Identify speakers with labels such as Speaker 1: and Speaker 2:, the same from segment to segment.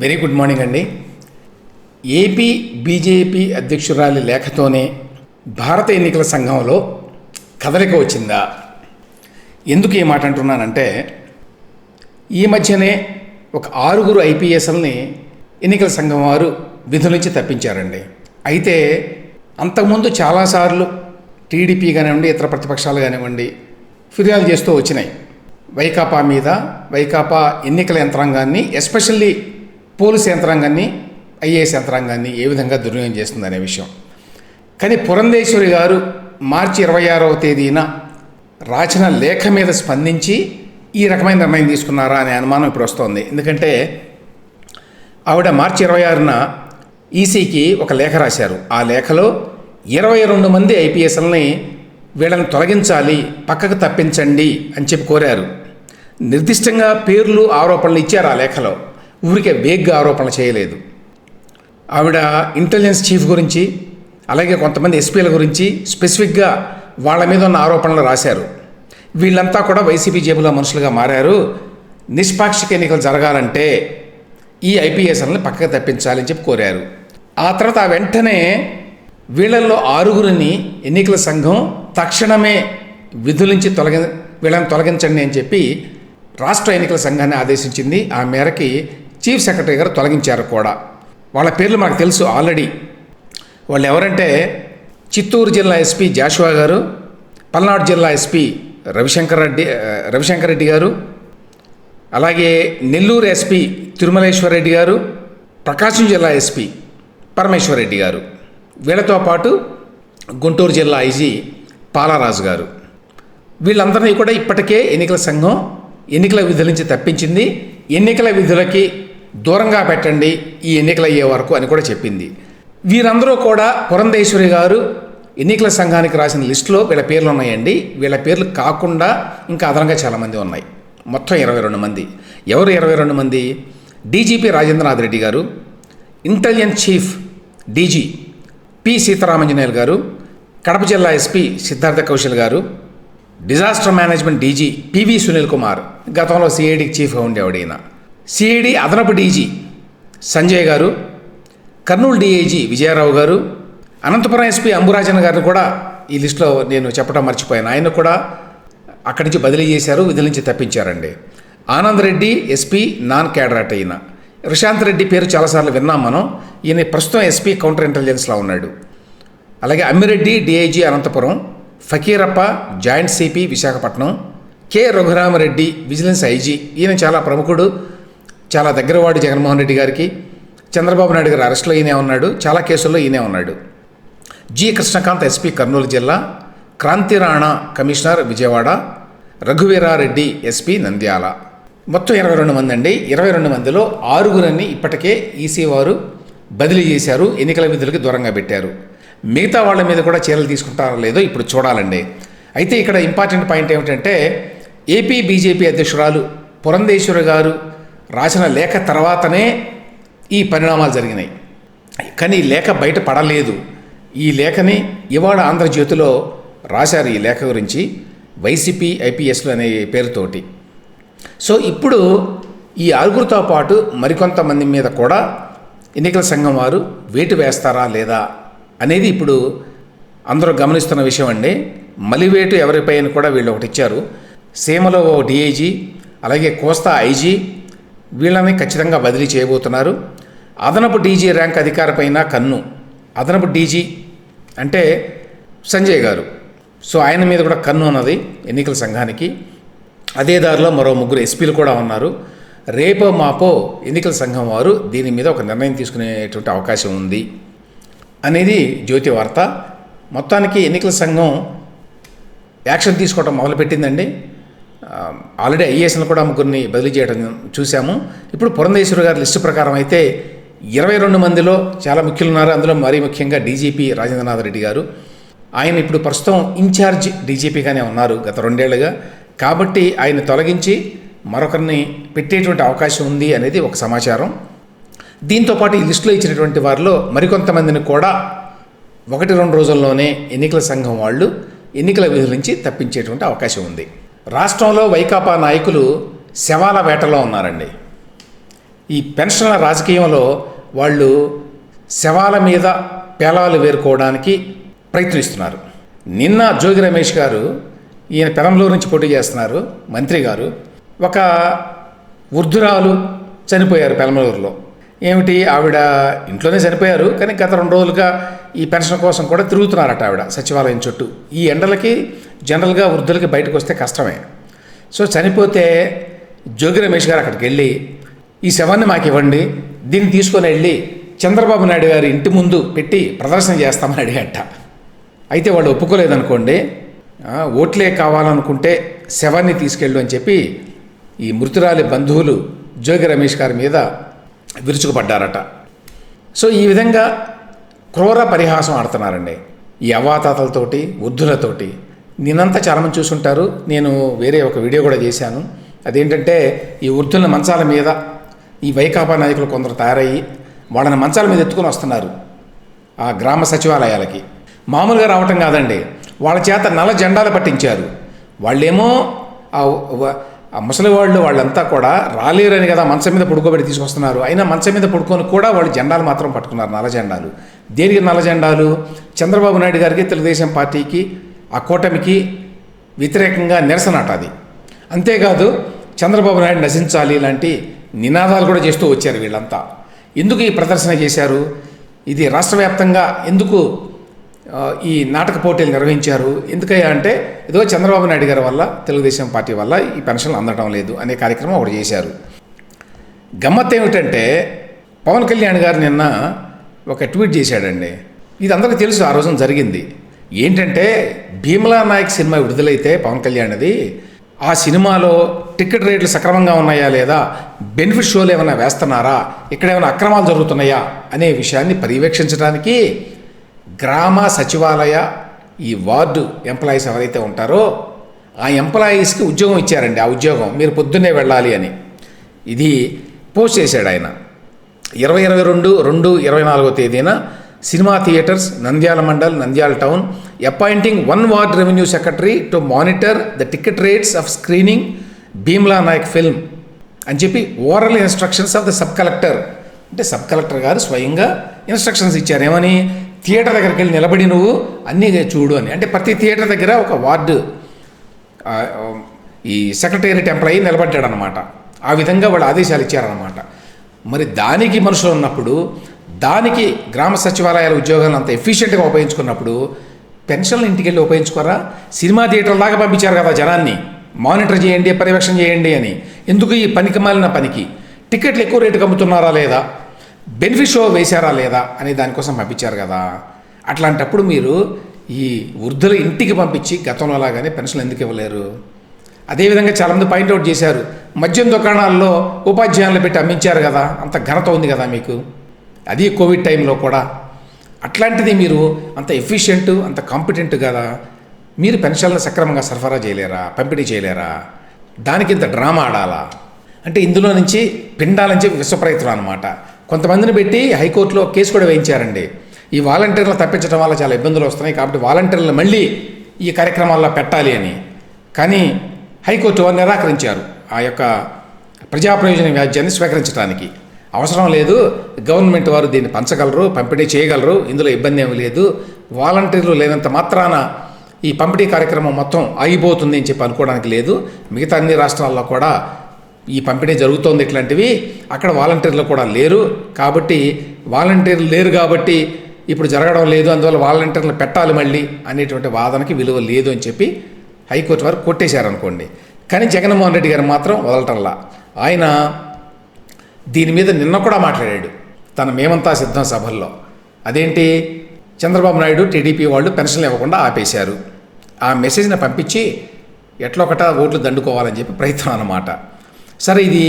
Speaker 1: Very good morning అండి. AP BJP అధ్యక్షురాలి లేఖతోనే భారత ఎన్నికల సంఘంలో కదలిక వచ్చిందా? ఎందుకు ఈ మాట అంటున్నానంటే ఈ మధ్యనే ఒక ఆరుగురు ఐపీఎస్ఎల్ని ఎన్నికల సంఘం వారు విధుల నుంచి తప్పించారండి. అయితే అంతకుముందు చాలాసార్లు టీడీపీ కానివ్వండి ఇతర ప్రతిపక్షాలు కానివ్వండి ఫిర్యాదు చేస్తూ వచ్చినాయి. వైకాపా మీద వైకాపా ఎన్నికల యంత్రాంగాన్ని ఎస్పెషల్లీ పోలీస్ యంత్రాంగాన్ని ఐఏఎస్ యంత్రాంగాన్ని ఏ విధంగా దుర్వినియోగం చేస్తుందనే విషయం. కానీ పురంధేశ్వరి గారు మార్చి ఇరవై ఆరవ తేదీన రాసిన లేఖ మీద స్పందించి ఈ రకమైన నిర్ణయం తీసుకున్నారా అనే అనుమానం ఇప్పుడు వస్తోంది. ఎందుకంటే ఆవిడ మార్చి ఇరవై ఆరున ఈసీకి ఒక లేఖ రాశారు. ఆ లేఖలో ఇరవై రెండు మంది ఐపీఎస్ఎల్ని వీళ్ళని తొలగించాలి పక్కకు తప్పించండి అని చెప్పి కోరారు. నిర్దిష్టంగా పేర్లు ఆరోపణలు ఇచ్చారు ఆ లేఖలో. ఊరికే వేగ్గా ఆరోపణలు చేయలేదు. ఆవిడ ఇంటెలిజెన్స్ చీఫ్ గురించి అలాగే కొంతమంది ఎస్పీల గురించి స్పెసిఫిక్గా వాళ్ళ మీద ఉన్న ఆరోపణలు రాశారు. వీళ్ళంతా కూడా వైసీపీ జేబులో మనుషులుగా మారారు. నిష్పాక్షిక ఎన్నికలు జరగాలంటే ఈ ఐపీఎస్ఎల్ని పక్కకు తప్పించాలని చెప్పి కోరారు. ఆ తర్వాత ఆ వెంటనే వీళ్ళల్లో ఆరుగురిని ఎన్నికల సంఘం తక్షణమే విధులించి తొలగి వీళ్ళని తొలగించండి అని చెప్పి రాష్ట్ర ఎన్నికల సంఘాన్ని ఆదేశించింది. ఆ మేరకి చీఫ్ సెక్రటరీ గారు తొలగించారు కూడా. వాళ్ళ పేర్లు మాకు తెలుసు ఆల్రెడీ. వాళ్ళు ఎవరంటే చిత్తూరు జిల్లా ఎస్పీ జాషువా గారు పల్నాడు జిల్లా ఎస్పీ రవిశంకర్ రెడ్డి రవిశంకర్ రెడ్డి గారు అలాగే నెల్లూరు ఎస్పీ తిరుమలేశ్వర రెడ్డి గారు ప్రకాశం జిల్లా ఎస్పీ పరమేశ్వర్ రెడ్డి గారు. వీళ్ళతో పాటు గుంటూరు జిల్లా ఐజీ పాలారాజు గారు. వీళ్ళందరినీ కూడా ఇప్పటికే ఎన్నికల సంఘం ఎన్నికల విధుల నుంచి తప్పించింది. ఎన్నికల విధులకి దూరంగా పెట్టండి ఈ ఎన్నికలు అయ్యే వరకు అని కూడా చెప్పింది. వీరందరూ కూడా పురంధేశ్వరి గారు ఎన్నికల సంఘానికి రాసిన లిస్టులో వీళ్ళ పేర్లు ఉన్నాయండి. వీళ్ళ పేర్లు కాకుండా ఇంకా అదనంగా చాలామంది ఉన్నాయి. మొత్తం ఇరవై రెండు మంది. ఎవరు ఇరవై రెండు మంది? DGP Rajendranath Reddy garu intelligence chief DG P Seetharamanjaneyulu garu Kadapa జిల్లా SP Siddhartha Kaushal garu disaster management DG PV Sunil Kumar గతంలో సిఐడికి చీఫ్గా ఉండేవాడు ఈయన. సిఐడి అదనపు డీజీ సంజయ్ గారు కర్నూలు డిఐజీ విజయారావు గారు అనంతపురం ఎస్పీ అంబురాజన్ గారిని కూడా ఈ లిస్టులో నేను చెప్పడం మర్చిపోయాను. ఆయన కూడా అక్కడి నుంచి బదిలీ చేశారు విధుల నుంచి తప్పించారండి. ఆనంద్ రెడ్డి ఎస్పీ నాన్ క్యాడరాట్ అయిన. రిషాంత్ రెడ్డి పేరు చాలాసార్లు విన్నాం మనం. ఈయన ప్రస్తుతం ఎస్పీ కౌంటర్ ఇంటెలిజెన్స్లో ఉన్నాడు. అలాగే Ammireddy DIG Anantapuram Fakirappa joint CP Visakhapatnam K Raghuramareddy vigilance IG ఈయన చాలా ప్రముఖుడు. చాలా దగ్గరవాడు జగన్మోహన్ రెడ్డి గారికి. చంద్రబాబు నాయుడు గారి అరెస్ట్లో ఈయనే ఉన్నాడు. చాలా కేసుల్లో ఈయనే ఉన్నాడు. జి. కృష్ణకాంత్ ఎస్పీ కర్నూలు జిల్లా. క్రాంతి రాణా కమిషనర్ విజయవాడ. రఘువీరారెడ్డి ఎస్పీ నంద్యాల. మొత్తం ఇరవై రెండు మంది అండి. ఇరవై రెండు మందిలో ఆరుగురిని ఇప్పటికే ఈసీ వారు బదిలీ చేశారు. ఎన్నికల విధులకి దూరంగా పెట్టారు. మిగతా వాళ్ళ మీద కూడా చర్యలు తీసుకుంటారో లేదో ఇప్పుడు చూడాలండి. అయితే ఇక్కడ ఇంపార్టెంట్ పాయింట్ ఏమిటంటే ఏపీ బీజేపీ అధ్యక్షురాలు పురంధేశ్వరి గారు రాసిన లేఖ తర్వాతనే ఈ పరిణామాలు జరిగినాయి. కానీ ఈ లేఖ బయట పడలేదు. ఈ లేఖని ఇవాళ ఆంధ్రజ్యోతిలో రాశారు ఈ లేఖ గురించి వైసీపీ ఐపీఎస్లు అనే పేరుతోటి. సో ఇప్పుడు ఈ ఆరుగురితో పాటు మరికొంతమంది మీద కూడా ఎన్నికల సంఘం వారు వేటు వేస్తారా లేదా అనేది ఇప్పుడు అందరూ గమనిస్తున్న విషయం అండి. మలివేటు అని కూడా వీళ్ళు ఒకటి ఇచ్చారు. సీమలో ఓ డిఐజీ అలాగే కోస్తా ఐజీ వీళ్ళని ఖచ్చితంగా బదిలీ చేయబోతున్నారు. అదనపు డీజీ ర్యాంక్ అధికారిపైన కన్ను. అదనపు డీజీ అంటే సంజయ్ గారు. సో ఆయన మీద కూడా కన్ను ఉన్నది ఎన్నికల సంఘానికి. అదే దారిలో మరో ముగ్గురు ఎస్పీలు కూడా ఉన్నారు. రేపో మాపో ఎన్నికల సంఘం వారు దీని మీద ఒక నిర్ణయం తీసుకునేటువంటి అవకాశం ఉంది అనేది జ్యోతి వార్త. మొత్తానికి ఎన్నికల సంఘం యాక్షన్ తీసుకోవడం మొదలుపెట్టిందండి. ఆల్రెడీ ఐఏఎస్ను కూడా ముగ్గురిని బదిలీ చేయడం చూశాము. ఇప్పుడు పురంధేశ్వరి గారి లిస్టు ప్రకారం అయితే ఇరవై రెండు మందిలో చాలా ముఖ్యులు ఉన్నారు అందులో మరీ ముఖ్యంగా డీజీపీ రాజేంద్రనాథ్ రెడ్డి గారు. ఆయన ఇప్పుడు ప్రస్తుతం ఇన్ఛార్జ్ డీజీపీగానే ఉన్నారు గత రెండేళ్ళుగా. కాబట్టి ఆయన తొలగించి మరొకరిని పెట్టేటువంటి అవకాశం ఉంది అనేది ఒక సమాచారం. దీంతోపాటు ఈ లిస్టులో ఇచ్చినటువంటి వారిలో మరికొంతమందిని కూడా ఒకటి రెండు రోజుల్లోనే ఎన్నికల సంఘం వాళ్ళు ఎన్నికల విధుల నుంచి తప్పించేటువంటి అవకాశం ఉంది. రాష్ట్రంలో వైకాపా నాయకులు శవాల వేటలో ఉన్నారండి. ఈ పెన్షన్ల రాజకీయంలో వాళ్ళు శవాల మీద పేలాలు వేరుకోవడానికి ప్రయత్నిస్తున్నారు. నిన్న జోగి రమేష్ గారు ఈయన పెరంలూరు నుంచి పోటీ చేస్తున్నారు మంత్రి గారు ఒక వృద్ధురాలు చనిపోయారు పెరంలూరులో ఏమిటి? ఆవిడ ఇంట్లోనే చనిపోయారు కానీ గత రెండు రోజులుగా ఈ పెన్షన్ కోసం కూడా తిరుగుతున్నారట ఆవిడ సచివాలయం చుట్టూ. ఈ ఎండలకి జనరల్గా వృద్ధులకి బయటకు వస్తే కష్టమే. సో చనిపోతే జోగి రమేష్ గారు అక్కడికి వెళ్ళి ఈ శవాన్ని మాకు ఇవ్వండి దీన్ని తీసుకొని వెళ్ళి చంద్రబాబు నాయుడు గారి ఇంటి ముందు పెట్టి ప్రదర్శన చేస్తామని అడిగట. అయితే వాళ్ళు ఒప్పుకోలేదనుకోండి ఓట్లే కావాలనుకుంటే శవాన్ని తీసుకెళ్ళు అని చెప్పి ఈ మృతురాలి బంధువులు జోగి రమేష్ గారి మీద విరుచుకుపడ్డారట. సో ఈ విధంగా క్రూర పరిహాసం ఆడుతున్నారండి. ఈ వృద్ధులతోటి. నేనంతా చాలామంది చూసుంటారు. నేను వేరే ఒక వీడియో కూడా చేశాను. అదేంటంటే ఈ వృద్ధుల మంచాల మీద ఈ వైకాపా నాయకులు కొందరు తయారయ్యి వాళ్ళని మంచాల మీద ఎత్తుకొని వస్తున్నారు. ఆ గ్రామ సచివాలయాలకి. మామూలుగా రావటం కాదండి. వాళ్ళ చేత నల్ల జెండాలు పట్టించారు. వాళ్ళేమో ఆ ముసలి వాళ్ళు వాళ్ళంతా కూడా రాలేరని కదా మంచం మీద పడుకోబెట్టి తీసుకొస్తున్నారు. అయినా మంచం మీద పడుకొని కూడా వాళ్ళు జెండాలు మాత్రం పట్టుకున్నారు నల్ల జెండాలు. దేనికి నల్ల జెండాలు? చంద్రబాబు నాయుడు గారికి తెలుగుదేశం పార్టీకి ఆ కూటమికి వ్యతిరేకంగా నిరసన అట అది. అంతేకాదు చంద్రబాబు నాయుడు నశించాలి లాంటి నినాదాలు కూడా చేస్తూ వచ్చారు వీళ్ళంతా. ఎందుకు ఈ ప్రదర్శన చేశారు? ఇది రాష్ట్ర వ్యాప్తంగా ఎందుకు ఈ నాటక పోటీలు నిర్వహించారు. ఎందుకయ్యా అంటే ఏదో చంద్రబాబు నాయుడు గారి వల్ల తెలుగుదేశం పార్టీ వల్ల ఈ పెన్షన్లు అందడం లేదు అనే కార్యక్రమం ఒకటి చేశారు. గమ్మత్ ఏమిటంటే పవన్ కళ్యాణ్ గారు నిన్న ఒక ట్వీట్ చేశాడండి. ఇది అందరికీ తెలుసు ఆ రోజున జరిగింది. ఏంటంటే భీమలా నాయక్ సినిమా విడుదలైతే పవన్ కళ్యాణ్ది ఆ సినిమాలో టికెట్ రేట్లు సక్రమంగా ఉన్నాయా లేదా బెనిఫిట్ షోలు ఏమైనా వేస్తున్నారా ఇక్కడ ఏమైనా అక్రమాలు జరుగుతున్నాయా అనే విషయాన్ని పర్యవేక్షించడానికి గ్రామ సచివాలయ ఈ వార్డు ఎంప్లాయీస్ ఎవరైతే ఉంటారో ఆ ఎంప్లాయీస్కి ఉద్యోగం ఇచ్చారండి ఆ ఉద్యోగం. మీరు పొద్దున్నే వెళ్ళాలి అని. ఇది పోస్ట్ చేశాడు ఆయన. ఇరవై ఇరవై రెండు రెండు ఇరవై నాలుగో తేదీన cinema theatres Nandyal mandal Nandyal town appointing one ward revenue secretary to monitor the ticket rates of screening Bheemla Nayak film అని చెప్పి oral instructions of the sub collector. అంటే సబ్ కలెక్టర్ గారు స్వయంగా ఇన్స్ట్రక్షన్స్ ఇచ్చారు. ఏమని? థియేటర్ దగ్గరికి వెళ్ళి నిలబడి నువ్వు అన్నీ చూడు అని. అంటే ప్రతి థియేటర్ దగ్గర ఒక వార్డు ఈ సెక్రటేరియట్ ఎంప్లాయీ నిలబడ్డాడు అనమాట ఆ విధంగా వాళ్ళు ఆదేశాలు ఇచ్చారనమాట. మరి దానికి మనుషులు ఉన్నప్పుడు దానికి గ్రామ సచివాలయాల ఉద్యోగాలను అంత ఎఫిషియెంట్గా ఉపయోగించుకున్నప్పుడు పెన్షన్లు ఇంటికి వెళ్ళి ఉపయోగించుకోరా? సినిమా థియేటర్ దాకా పంపించారు కదా జనాన్ని. మానిటర్ చేయండి పర్యవేక్షణ చేయండి అని. ఎందుకు ఈ పనికి మాలిన పనికి? టికెట్లు ఎక్కువ రేటుకి అమ్ముతున్నారా లేదా? బెనిఫిట్ షో వేశారా లేదా అని దానికోసం పంపించారు కదా. అట్లాంటప్పుడు మీరు ఈ వృద్ధుల ఇంటికి పంపించి గతంలో లాగానే పెన్షన్లు ఎందుకు ఇవ్వలేరు? అదేవిధంగా చాలామంది పాయింట్అవుట్ చేశారు. మద్యం దుకాణాల్లో ఉపాధ్యాయులు పెట్టి అమ్మించారు కదా. అంత ఘనత ఉంది కదా మీకు. అది కోవిడ్ టైంలో కూడా. అట్లాంటిది మీరు అంత ఎఫిషియెంట్ అంత కాంపిటెంట్ కదా. మీరు పెన్షన్లను సక్రమంగా సరఫరా చేయలేరా? పంపిణీ చేయలేరా? దానికి ఇంత డ్రామా ఆడాలా? అంటే ఇందులో నుంచి పిండాలని చెప్పి విశ్వప్రయత్నం అనమాట కొంతమందిని పెట్టి హైకోర్టులో కేసు కూడా వేయించారండి. ఈ వాలంటీర్లు తప్పించడం వల్ల చాలా ఇబ్బందులు వస్తున్నాయి కాబట్టి వాలంటీర్లు మళ్ళీ ఈ కార్యక్రమాల్లో పెట్టాలి అని. కానీ హైకోర్టు వారు నిరాకరించారు. ఆ యొక్క ప్రజా ప్రయోజన వ్యాజ్యాన్ని స్వీకరించడానికి అవసరం లేదు గవర్నమెంట్ వారు దీన్ని పంచగలరు పంపిణీ చేయగలరు ఇందులో ఇబ్బంది ఏమీ లేదు. వాలంటీర్లు లేనంత మాత్రాన ఈ పంపిణీ కార్యక్రమం మొత్తం ఆగిపోతుంది అని చెప్పి అనుకోవడానికి లేదు. మిగతా అన్ని రాష్ట్రాల్లో కూడా ఈ పంపిణీ జరుగుతోంది ఇట్లాంటివి అక్కడ వాలంటీర్లు కూడా లేరు కాబట్టి వాలంటీర్లు లేరు కాబట్టి ఇప్పుడు జరగడం లేదు అందువల్ల వాలంటీర్లు పెట్టాలి మళ్ళీ అనేటువంటి వాదనకి విలువ లేదు అని చెప్పి హైకోర్టు వారు కొట్టేశారనుకోండి. కానీ జగన్మోహన్ రెడ్డి గారు మాత్రం వదలటంలా. ఆయన దీని మీద నిన్న కూడా మాట్లాడాడు తన మేమంతా సిద్ధం సభల్లో. అదేంటి? చంద్రబాబు నాయుడు టీడీపీ వాళ్ళు పెన్షన్లు ఇవ్వకుండా ఆపేశారు. ఆ మెసేజ్ని పంపించి ఎట్లా ఓట్లు దండుకోవాలని చెప్పి ప్రయత్నం అన్నమాట. సరే ఇది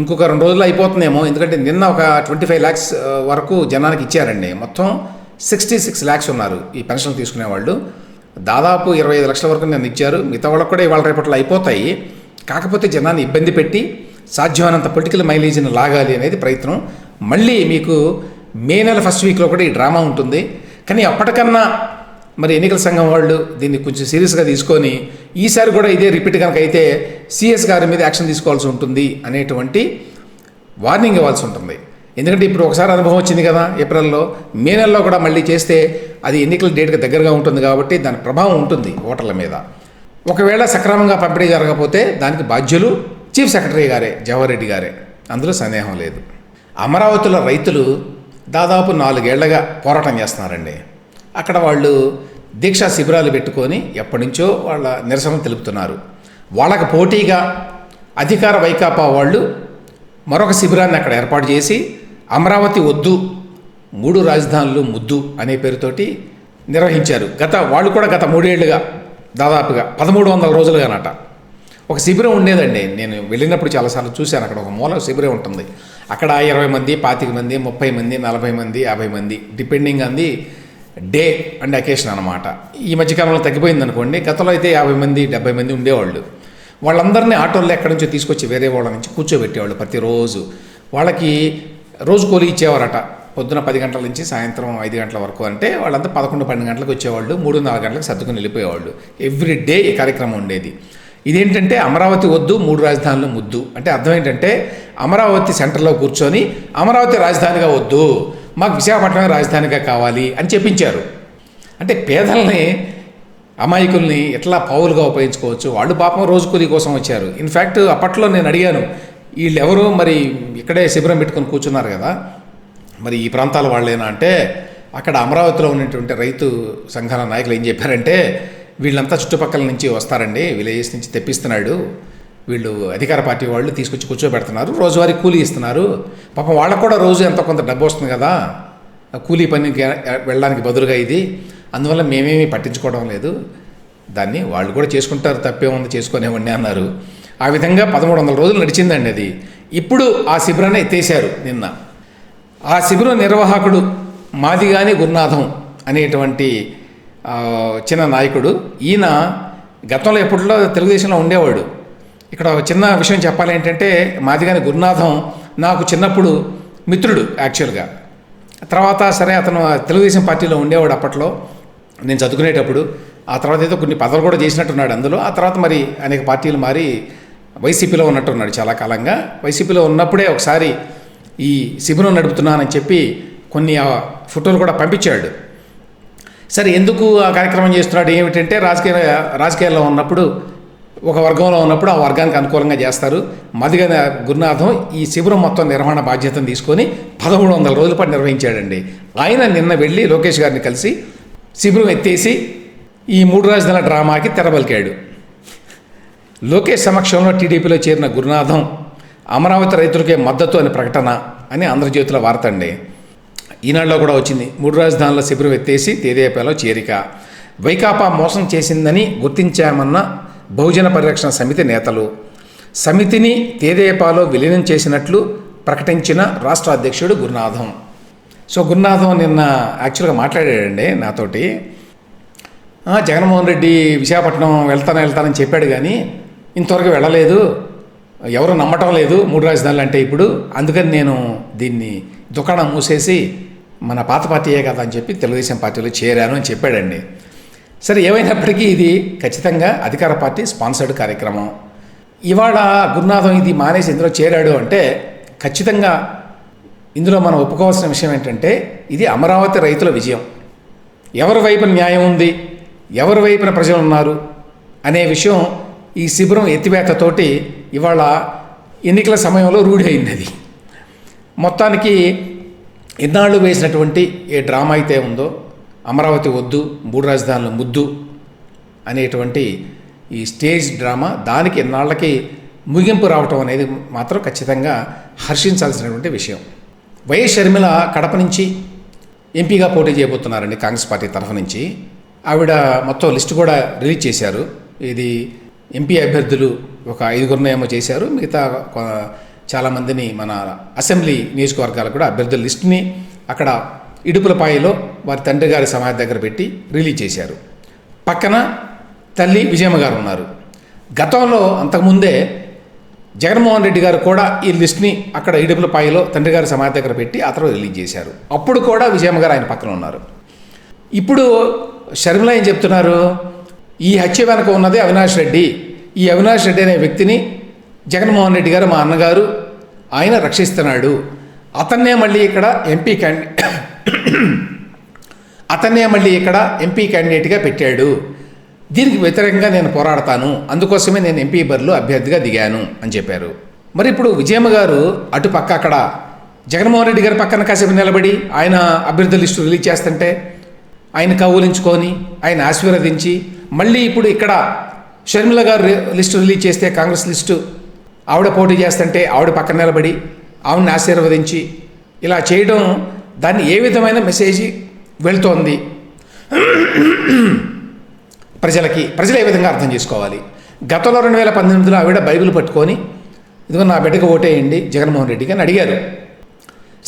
Speaker 1: ఇంకొక రెండు రోజులు అయిపోతుందేమో. ఎందుకంటే నిన్న ఒక ట్వంటీ ఫైవ్ ల్యాక్స్ వరకు జనానికి ఇచ్చారండి. మొత్తం సిక్స్టీ సిక్స్ ల్యాక్స్ ఉన్నారు ఈ పెన్షన్ తీసుకునే వాళ్ళు. దాదాపు ఇరవై ఐదు లక్షల వరకు నేను ఇచ్చారు. మిగతా వాళ్ళకు కూడా ఇవాళ రేపట్లో అయిపోతాయి. కాకపోతే జనాన్ని ఇబ్బంది పెట్టి సాధ్యమైనంత పొలిటికల్ మైలేజ్ని లాగాలి అనేది ప్రయత్నం. మళ్ళీ మీకు మే నెల ఫస్ట్ వీక్లో కూడా ఈ డ్రామా ఉంటుంది. కానీ అప్పటికన్నా మరి ఎన్నికల సంఘం వాళ్ళు దీన్ని కొంచెం సీరియస్గా తీసుకొని ఈసారి కూడా ఇదే రిపీట్ కనుక అయితే సిఎస్ గారి మీద యాక్షన్ తీసుకోవాల్సి ఉంటుంది అనేటువంటి వార్నింగ్ ఇవ్వాల్సి ఉంటుంది. ఎందుకంటే ఇప్పుడు ఒకసారి అనుభవం వచ్చింది కదా ఏప్రిల్లో మే నెలలో కూడా మళ్ళీ చేస్తే అది ఎన్నికల డేట్కి దగ్గరగా ఉంటుంది కాబట్టి దాని ప్రభావం ఉంటుంది ఓటర్ల మీద. ఒకవేళ సక్రమంగా పంపిణీ జరగకపోతే దానికి బాధ్యులు చీఫ్ సెక్రటరీ గారే జవహర్ రెడ్డి గారే. అందులో సందేహం లేదు. అమరావతిలో రైతులు దాదాపు నాలుగేళ్ళగా పోరాటం చేస్తున్నారండి. అక్కడ వాళ్ళు దీక్షా శిబిరాలు పెట్టుకొని ఎప్పటి నుంచో వాళ్ళ నిరసన తెలుపుతున్నారు. వాళ్ళకు పోటీగా అధికార వైకాపా వాళ్ళు మరొక శిబిరాన్ని అక్కడ ఏర్పాటు చేసి అమరావతి వద్దు మూడు రాజధానులు ముద్దు అనే పేరుతోటి నిర్వహించారు. గత వాళ్ళు కూడా గత మూడేళ్ళుగా దాదాపుగా పదమూడు వందల రోజులుగానట. ఒక శిబిరం ఉండేదండి. నేను వెళ్ళినప్పుడు చాలాసార్లు చూశాను. అక్కడ ఒక మూల శిబిరం ఉంటుంది. అక్కడ ఇరవై మంది పాతిక మంది ముప్పై మంది నలభై మంది యాభై మంది depending on the day and occasion అనమాట ఈ మధ్యకాలంలో తగ్గిపోయింది అనుకోండి గతంలో అయితే యాభై మంది డెబ్బై మంది ఉండేవాళ్ళు. వాళ్ళందరినీ ఆటోల్లో ఎక్కడి నుంచో తీసుకొచ్చి వేరే వాళ్ళ నుంచి కూర్చోబెట్టేవాళ్ళు ప్రతిరోజు. వాళ్ళకి రోజు కూలి ఇచ్చేవారట. పొద్దున పది గంటల నుంచి సాయంత్రం ఐదు గంటల వరకు అంటే వాళ్ళంతా పదకొండు పన్నెండు గంటలకు వచ్చేవాళ్ళు మూడు నాలుగు గంటలకు సర్దుకుని వెళ్ళిపోయేవాళ్ళు. ఎవ్రీ డే ఈ కార్యక్రమం ఉండేది. ఇదేంటంటే అమరావతి వద్దు మూడు రాజధానులు ముద్దు. అంటే అర్థం ఏంటంటే అమరావతి సెంటర్లో కూర్చొని అమరావతి రాజధానిగా వద్దు. మాకు విశాఖపట్నమే రాజధానిగా కావాలి అని చెప్పించారు. అంటే పేదల్ని అమాయకుల్ని ఎట్లా పావులుగా ఉపయోగించుకోవచ్చు? వాళ్ళు పాపం రోజు కూలీ కోసం వచ్చారు. ఇన్ఫ్యాక్ట్ అప్పట్లో నేను అడిగాను వీళ్ళెవరు? మరి ఇక్కడే శిబిరం పెట్టుకుని కూర్చున్నారు కదా. మరి ఈ ప్రాంతాల వాళ్ళేనా? అంటే అక్కడ అమరావతిలో ఉన్నటువంటి రైతు సంఘాల నాయకులు ఏం చెప్పారంటే వీళ్ళంతా చుట్టుపక్కల నుంచి వస్తారండి విలేజెస్ నుంచి తెప్పిస్తున్నాడు. వీళ్ళు అధికార పార్టీ వాళ్ళు తీసుకొచ్చి కూర్చోబెడుతున్నారు రోజువారీ కూలీ ఇస్తున్నారు. పాపం వాళ్ళకు కూడా రోజు ఎంతో కొంత డబ్బు వస్తుంది కదా? కూలీ పనికి వెళ్ళడానికి బదులుగా ఇది. అందువల్ల మేమేమీ పట్టించుకోవడం లేదు. దాన్ని వాళ్ళు కూడా చేసుకుంటారు తప్పే ఉంది చేసుకునేవండి అన్నారు. ఆ విధంగా పదమూడు వందల రోజులు నడిచిందండి అది. ఇప్పుడు ఆ శిబిరాన్ని ఎత్తేసారు నిన్న. ఆ శిబిరం నిర్వాహకుడు మాదిగాని గురునాథం అనేటువంటి చిన్న నాయకుడు ఈయన గతంలో ఎప్పట్లో తెలుగుదేశంలో ఉండేవాడు. ఇక్కడ ఒక చిన్న విషయం చెప్పాలి ఏంటంటే మాదిగాని గురునాథం నాకు చిన్నప్పుడు మిత్రుడు యాక్చువల్గా తర్వాత సరే అతను తెలుగుదేశం పార్టీలో ఉండేవాడు అప్పట్లో నేను చదువుకునేటప్పుడు. ఆ తర్వాత ఏదో కొన్ని పదవులు కూడా చేసినట్టున్నాడు అందులో. ఆ తర్వాత మరి అనేక పార్టీలు మారి వైసీపీలో ఉన్నట్టున్నాడు చాలా కాలంగా. వైసీపీలో ఉన్నప్పుడే ఒకసారి ఈ శిబిరం నడుపుతున్నానని చెప్పి కొన్ని ఆ ఫోటోలు కూడా పంపించాడు. సరే ఎందుకు ఆ కార్యక్రమం చేస్తున్నాడు? ఏమిటంటే రాజకీయ రాజకీయాల్లో ఉన్నప్పుడు ఒక వర్గంలో ఉన్నప్పుడు ఆ వర్గానికి అనుకూలంగా చేస్తారు. మదిగ గురునాథం ఈ శిబిరం మొత్తం నిర్వహణ బాధ్యతను తీసుకొని పదమూడు వందల రోజుల పాటు నిర్వహించాడండి. ఆయన నిన్న వెళ్ళి లోకేష్ గారిని కలిసి శిబిరం ఎత్తేసి ఈ మూడు రాజధానుల డ్రామాకి తెరబలికాడు. లోకేష్ సమక్షంలో టీడీపీలో చేరిన గురునాథం అమరావతి రైతులకే మద్దతు అని ప్రకటన అని ఆంధ్రజ్యోతిలో వార్త అండి ఈనాడులో కూడా వచ్చింది. మూడు రాజధానుల శిబిరం ఎత్తేసి తేదేపాలో చేరిక. వైకాపా మోసం చేసిందని గుర్తించామన్న బహుజన పరిరక్షణ సమితి నేతలు. సమితిని తేదేపాలో విలీనం చేసినట్లు ప్రకటించిన రాష్ట్ర అధ్యక్షుడు గురునాథం. సో గురునాథం నిన్న యాక్చువల్గా మాట్లాడాడండి నాతోటి. జగన్మోహన్ రెడ్డి విశాఖపట్నం వెళ్తాను వెళ్తానని చెప్పాడు కానీ ఇంతవరకు వెళ్ళలేదు. ఎవరు నమ్మటం లేదు మూడు రాజధానులు అంటే ఇప్పుడు. అందుకని నేను దీన్ని దుకాణం మూసేసి మన పాత పార్టీయే కదా అని చెప్పి తెలుగుదేశం పార్టీలో చేరాను అని చెప్పాడండి. సరే ఏమైనప్పటికీ ఇది ఖచ్చితంగా అధికార పార్టీ స్పాన్సర్డ్ కార్యక్రమం. ఇవాళ గురునాథం ఇది మానేసి ఇందులో చేరాడు అంటే ఖచ్చితంగా ఇందులో మనం ఒప్పుకోవాల్సిన విషయం ఏంటంటే ఇది అమరావతి రైతుల విజయం. ఎవరి వైపున న్యాయం ఉంది ఎవరి వైపున ప్రజలు ఉన్నారు అనే విషయం ఈ శిబిరం ఎత్తివేతతోటి ఇవాళ ఎన్నికల సమయంలో రూఢి అయింది అది. మొత్తానికి ఇన్నాళ్ళు వేసినటువంటి ఏ డ్రామా అయితే ఉందో అమరావతి వద్దు మూడు రాజధానులు ముద్దు అనేటువంటి ఈ స్టేజ్ డ్రామా దానికి ఎన్నాళ్ళకి ముగింపు రావటం అనేది మాత్రం ఖచ్చితంగా హర్షించాల్సినటువంటి విషయం. వైఎస్ షర్మిల కడప నుంచి ఎంపీగా పోటీ చేయబోతున్నారండి కాంగ్రెస్ పార్టీ తరఫు నుంచి. ఆవిడ మొత్తం లిస్ట్ కూడా రిలీజ్ చేశారు. ఇది ఎంపీ అభ్యర్థులు ఒక ఐదుగురిని ఏమో చేశారు. మిగతా చాలామందిని మన అసెంబ్లీ నియోజకవర్గాలు కూడా అభ్యర్థుల లిస్ట్ని అక్కడ ఇడుపులపాయలో వారి తండ్రి గారి సమాధి దగ్గర పెట్టి రిలీజ్ చేశారు. పక్కన తల్లి విజయమ్మ గారు ఉన్నారు. గతంలో అంతకుముందే జగన్మోహన్ రెడ్డి గారు కూడా ఈ లిస్ట్ని అక్కడ ఇడుపులపాయలో తండ్రి గారి సమాధి దగ్గర పెట్టి ఆ తర్వాత రిలీజ్ చేశారు. అప్పుడు కూడా విజయమ్మ గారు ఆయన పక్కన ఉన్నారు. ఇప్పుడు షర్మిల ఏం చెప్తున్నారు? ఈ హత్య వెనక ఉన్నది అవినాష్ రెడ్డి. ఈ అవినాష్ రెడ్డి అనే వ్యక్తిని జగన్మోహన్ రెడ్డి గారు మా అన్నగారు ఆయన రక్షిస్తున్నాడు. అతన్నే మళ్ళీ ఇక్కడ ఎంపీ క్యాండి అతన్నే మళ్ళీ ఇక్కడ ఎంపీ క్యాండిడేట్గా పెట్టాడు. దీనికి వ్యతిరేకంగా నేను పోరాడతాను. అందుకోసమే నేను ఎంపీ బరిలో అభ్యర్థిగా దిగాను అని చెప్పారు. మరి ఇప్పుడు విజయమ్మ గారు అటు పక్క అక్కడ జగన్మోహన్ రెడ్డి గారి పక్కన కాసేపు నిలబడి ఆయన అభ్యర్థుల లిస్టు రిలీజ్ చేస్తుంటే ఆయన కౌలించుకొని ఆయన ఆశీర్వదించి మళ్ళీ ఇప్పుడు ఇక్కడ షర్మిల గారు లిస్టు రిలీజ్ చేస్తే కాంగ్రెస్ లిస్టు ఆవిడ పోటీ చేస్తుంటే ఆవిడ పక్కన నిలబడి ఆవిడని ఆశీర్వదించి ఇలా చేయడం దాన్ని ఏ విధమైన మెసేజ్ వెళ్తోంది? ప్రజలకి ప్రజలు ఏ విధంగా అర్థం చేసుకోవాలి? గతంలో రెండు వేల పంతొమ్మిదిలో ఆవిడ బైబిల్ పట్టుకొని ఇదిగో నా బిడ్డకు ఓటేయండి జగన్మోహన్ రెడ్డికి అని అడిగారు.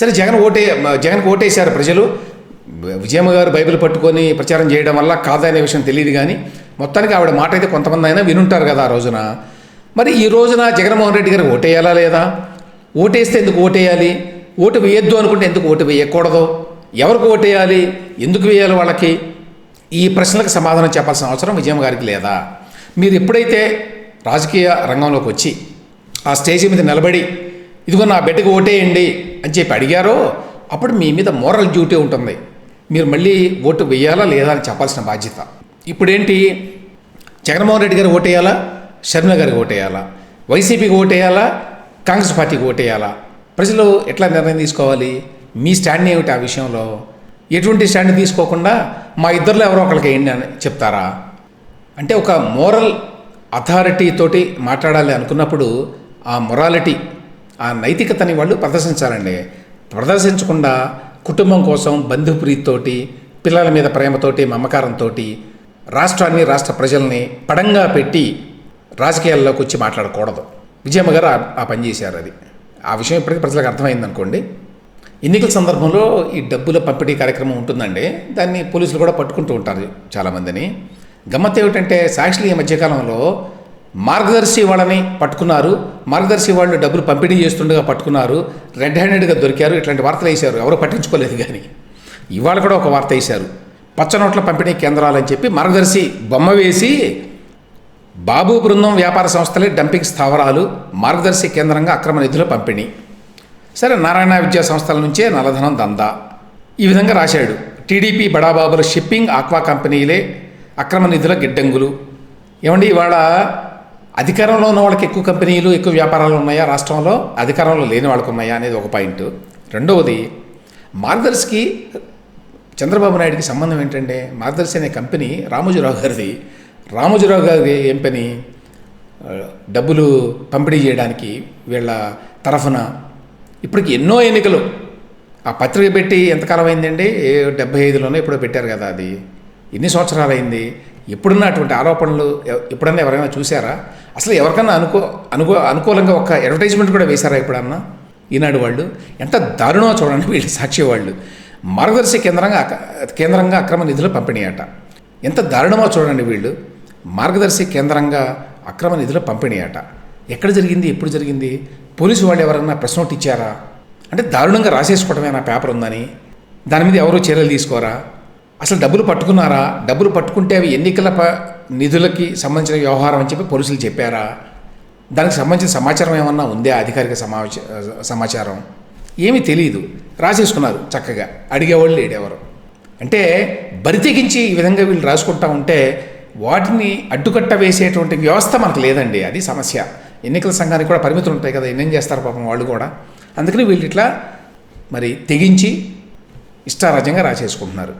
Speaker 1: సరే జగన్ ఓటే జగన్కి ఓటేశారు ప్రజలు. విజయమ్మ గారు బైబిల్ పట్టుకొని ప్రచారం చేయడం వల్ల కాదనే విషయం తెలియదు కానీ మొత్తానికి ఆవిడ మాట అయితే కొంతమంది అయినా వినుంటారు కదా ఆ రోజున. మరి ఈ రోజున జగన్మోహన్ రెడ్డి గారు ఓటేయాలా లేదా? ఓటేస్తే ఎందుకు ఓటేయాలి? ఓటు వేయొద్దు అనుకుంటే ఎందుకు ఓటు వేయకూడదు? ఎవరికి ఓటు వేయాలి? ఎందుకు వేయాలి వాళ్ళకి? ఈ ప్రశ్నలకు సమాధానం చెప్పాల్సిన అవసరం విజయం గారికి లేదా? మీరు ఎప్పుడైతే రాజకీయ రంగంలోకి వచ్చి ఆ స్టేజ్ మీద నిలబడి ఇదిగో నా బిడ్డకు ఓటేయండి అని చెప్పి అడిగారో అప్పుడు మీ మీద మోరల్ డ్యూటీ ఉంటుంది. మీరు మళ్ళీ ఓటు వేయాలా లేదా అని చెప్పాల్సిన బాధ్యత. ఇప్పుడేంటి? జగన్మోహన్ రెడ్డి గారు ఓటేయాలా? షర్మిల గారికి ఓటేయాలా? వైసీపీకి ఓటేయాలా? కాంగ్రెస్ పార్టీకి ఓటేయాలా? ప్రజలు ఎట్లా నిర్ణయం తీసుకోవాలి? మీ స్టాండ్ ఏమిటి ఆ విషయంలో? ఎటువంటి స్టాండ్ తీసుకోకుండా మా ఇద్దరిలో ఎవరో ఒకరికి ఏంటి అని చెప్తారా? అంటే ఒక మోరల్ అథారిటీ తోటి మాట్లాడాలి అనుకున్నప్పుడు ఆ మొరాలిటీ ఆ నైతికతని వాళ్ళు ప్రదర్శించాలండి. ప్రదర్శించకుండా కుటుంబం కోసం బంధుప్రీతితోటి పిల్లల మీద ప్రేమతోటి మమకారంతో రాష్ట్రాన్ని రాష్ట్ర ప్రజల్ని పడంగా పెట్టి రాజకీయాల్లోకి వచ్చి మాట్లాడకూడదు. విజయమ్మ గారు ఆ- ఆ పని చేశారు అది. ఆ విషయం ఇప్పటికీ ప్రజలకు అర్థమైంది అనుకోండి ఎన్నికల సందర్భంలో ఈ డబ్బుల పంపిణీ కార్యక్రమం ఉంటుందండి. దాన్ని పోలీసులు కూడా పట్టుకుంటూ ఉంటారు చాలామందిని. గమ్మత్ ఏమిటంటే సాక్షులు ఈ మధ్యకాలంలో మార్గదర్శి వాళ్ళని పట్టుకున్నారు. మార్గదర్శి వాళ్ళు డబ్బులు పంపిణీ చేస్తుండగా పట్టుకున్నారు. రెడ్ హ్యాండెడ్గా దొరికారు. ఇట్లాంటి వార్తలు వేశారు. ఎవరు పట్టించుకోలేదు కానీ. ఇవాళ కూడా ఒక వార్త వేశారు. పచ్చ నోట్ల పంపిణీ కేంద్రాలు అని చెప్పి మార్గదర్శి బొమ్మ వేసి బాబు బృందం వ్యాపార సంస్థలే డంపింగ్ స్థావరాలు మార్గదర్శి కేంద్రంగా అక్రమ నిధుల పంపిణీ. సరే నారాయణ విద్యా సంస్థల నుంచే నల్లధనం దందా. ఈ విధంగా రాశాడు. టీడీపీ బడాబాబుల షిప్పింగ్ ఆక్వా కంపెనీలే అక్రమ నిధుల గిడ్డంగులు. ఏమండి ఇవాళ అధికారంలో ఉన్న వాళ్ళకి ఎక్కువ కంపెనీలు ఎక్కువ వ్యాపారాలు ఉన్నాయా? రాష్ట్రంలో అధికారంలో లేని వాళ్ళకు ఉన్నాయా అనేది ఒక పాయింట్. రెండవది మార్గదర్శికి చంద్రబాబు నాయుడికి సంబంధం ఏంటంటే మార్గదర్శి అనే కంపెనీ రామోజీరావు గారిది. రామోజీరావు గారి ఏం పని డబ్బులు పంపిణీ చేయడానికి వీళ్ళ తరఫున ఇప్పటికి ఎన్నో ఎన్నికలు. ఆ పత్రిక పెట్టి ఎంతకాలం అయిందండి ఏ డెబ్బై ఐదులోనే ఎప్పుడో పెట్టారు కదా అది. ఎన్ని సంవత్సరాలు అయింది ఎప్పుడున్నా అటువంటి ఆరోపణలు ఎప్పుడన్నా ఎవరైనా చూసారా అసలు ఎవరికన్నా అనుకో అనుకో అనుకూలంగా ఒక అడ్వర్టైజ్మెంట్ కూడా వేశారా ఎప్పుడన్నా? ఈనాడు వాళ్ళు ఎంత దారుణమో చూడండి వీళ్ళు సాక్షి వాళ్ళు. మార్గదర్శి కేంద్రంగా కేంద్రంగా అక్రమ నిధులు పంపిణీ అట. ఎంత దారుణమో చూడండి వీళ్ళు. మార్గదర్శి కేంద్రంగా అక్రమ నిధుల పంపిణీ అట. ఎక్కడ జరిగింది? ఎప్పుడు జరిగింది? పోలీసు వాళ్ళు ఎవరన్నా ప్రెస్ నోట్ ఇచ్చారా? అంటే దారుణంగా రాసేసుకోవడమేనా పేపర్ ఉందని. దాని మీద ఎవరూ చర్యలు తీసుకోరా? అసలు డబ్బులు పట్టుకున్నారా? డబ్బులు పట్టుకుంటే అవి ఎన్నికల ప నిధులకి సంబంధించిన వ్యవహారం అని చెప్పి పోలీసులు చెప్పారా? దానికి సంబంధించిన సమాచారం ఏమన్నా ఉందే? అధికారిక సమాచార సమాచారం? ఏమీ తెలియదు రాసేసుకున్నారు చక్కగా. అడిగేవాళ్ళు లేడెవరు? అంటే బరితెగించి ఈ విధంగా వీళ్ళు రాసుకుంటా ఉంటే వాటిని అడ్డుకట్ట వేసేటువంటి వ్యవస్థ మనకు లేదండి. అది సమస్య. ఎన్నికల సంఘానికి కూడా పరిమితులు ఉంటాయి కదా ఎన్నేం చేస్తారు పాపం వాళ్ళు కూడా. అందుకని వీళ్ళు ఇట్లా మరి తెగించి ఇష్టారాజ్యంగా రాసేసుకుంటున్నారు.